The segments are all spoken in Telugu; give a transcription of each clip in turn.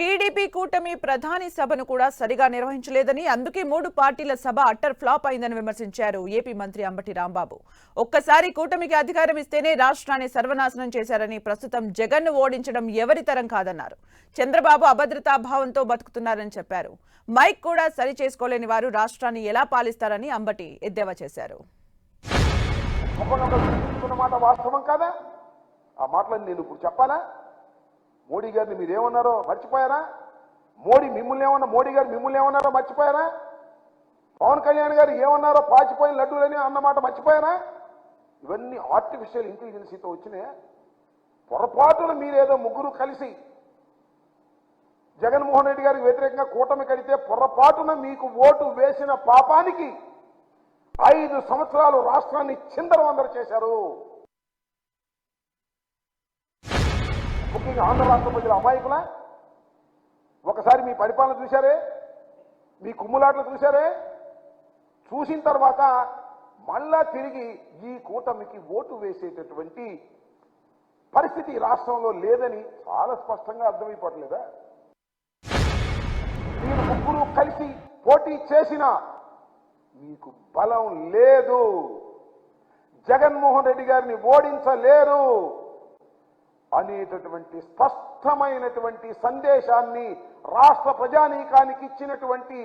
టీడీపీ కూటమి ప్రధాని సభను కూడా సరిగా నిర్వహించలేదని అందుకే మూడు పార్టీల సభ అట్టర్ ఫ్లాప్ అయిందని విమర్శించారు ఏపీ మంత్రి అంబటి రాంబాబు. ఒక్కసారి కూటమికి అధికారం ఇస్తేనే రాష్ట్రాన్ని సర్వనాశనం చేశారని ప్రస్తుతం జగన్ను ఓడించడం ఎవరి తరం కాదన్నారు. చంద్రబాబు అభద్రతా భావంతో బతుకుతున్నారని చెప్పారు. మైక్ కూడా సరి చేసుకోలేని వారు రాష్ట్రాన్ని ఎలా పాలిస్తారని అంబటి ఎద్దేవా చేశారు. మాట వాస్తవం కాదా? ఆ మాటలను నేను ఇప్పుడు చెప్పాలా? మోడీ గారిని మీరు ఏమన్నారో మర్చిపోయారా? మోడీ మిమ్మల్ని ఏమన్నా మోడీ గారు మిమ్మల్ని ఏమన్నారో మర్చిపోయారా? పవన్ కళ్యాణ్ గారు ఏమన్నారో పాచిపోయిన లడ్డూలని అన్నమాట మర్చిపోయారా? ఇవన్నీ ఆర్టిఫిషియల్ ఇంటెలిజెన్సీతో వచ్చినాయి పొరపాటున మీరేదో ముగ్గురు కలిసి జగన్మోహన్ రెడ్డి గారికి వ్యతిరేకంగా కూటమి కడితే పొరపాటున మీకు ఓటు వేసిన పాపానికి ఐదు సంవత్సరాలు రాష్ట్రాన్ని చిందరవందర చేశారు. ముఖ్యంగా ఆంధ్ర రాష్ట్ర ప్రజల అమాయకుల? ఒకసారి మీ పరిపాలన చూశారే? మీ కుమ్ములాట్లు చూశారే? చూసిన తర్వాత మళ్ళా తిరిగి ఈ కూటమికి ఓటు వేసేటటువంటి పరిస్థితి రాష్ట్రంలో లేదని చాలా స్పష్టంగా అర్థమైపోవట్లేదా? మీరు ముగ్గురు కలిసి పోటీ చేసినా మీకు బలం లేదు. జగన్మోహన్ రెడ్డి గారిని ఓడించలేరు. అనేటటువంటి స్పష్టమైనటువంటి సందేశాన్ని రాష్ట్ర ప్రజానీకానికి ఇచ్చినటువంటి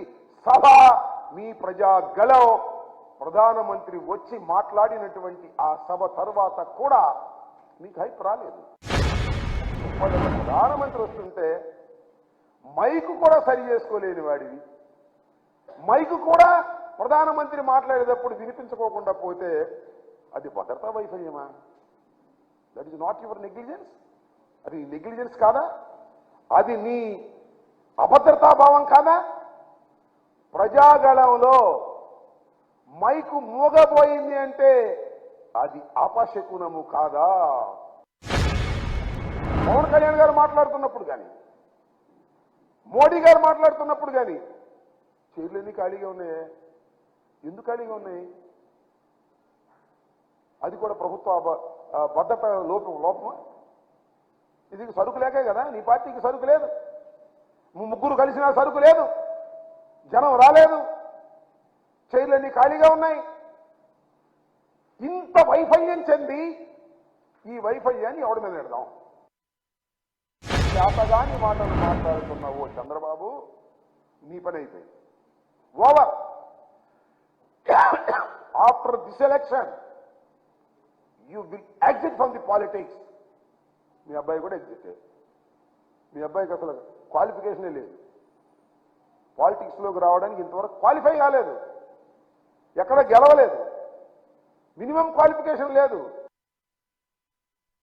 సభ మీ ప్రజా గలం ప్రధానమంత్రి వచ్చి మాట్లాడినటువంటి ఆ సభ తరువాత కూడా మీకు హైప్ రాలేదు. ప్రధానమంత్రి వస్తుంటే మైకు కూడా సరి చేసుకోలేని వాడివి. మైకు కూడా ప్రధానమంత్రి మాట్లాడేటప్పుడు వినిపించుకోకుండా పోతే అది భద్రతా వైఫల్యమా? That is not your negligence అది నెగ్లిజెన్స్ కాదా? అది నీ అభద్రతా భావం కాదా? ప్రజాగళంలో మైకు మూగబోయింది అంటే అది అపశకునము కాదా? పవన్ కళ్యాణ్ గారు మాట్లాడుతున్నప్పుడు కానీ మోడీ గారు మాట్లాడుతున్నప్పుడు కానీ చైర్లన్నీ ఖాళీగా ఉన్నాయి? ఎందుకు ఖాళీగా ఉన్నాయి? అది కూడా ప్రభుత్వ బ- భద్రత లోపం లోపమా? ఇది సరుకు లేకే కదా నీ పార్టీకి సరుకు లేదు. ముగ్గురు కలిసినా సరుకు లేదు. జనం రాలేదు. చైర్లన్నీ ఖాళీగా ఉన్నాయి. ఇంత వైఫల్యం చెంది ఈ వైఫల్యాన్ని ఎవడి మీద పెడదాం? చేతగాని మాటలు మాట్లాడుతున్న ఓ చంద్రబాబు నీ పని అయిపోయింది. Over. After this election you will exit from the politics మీ అబ్బాయి కూడా ఎగ్జిట్ మీ అబ్బాయికి అసలు క్వాలిఫికేషనే లేదు. పాలిటిక్స్లోకి రావడానికి ఇంతవరకు క్వాలిఫై కాలేదు. ఎక్కడ గెలవలేదు. మినిమం క్వాలిఫికేషన్ లేదు.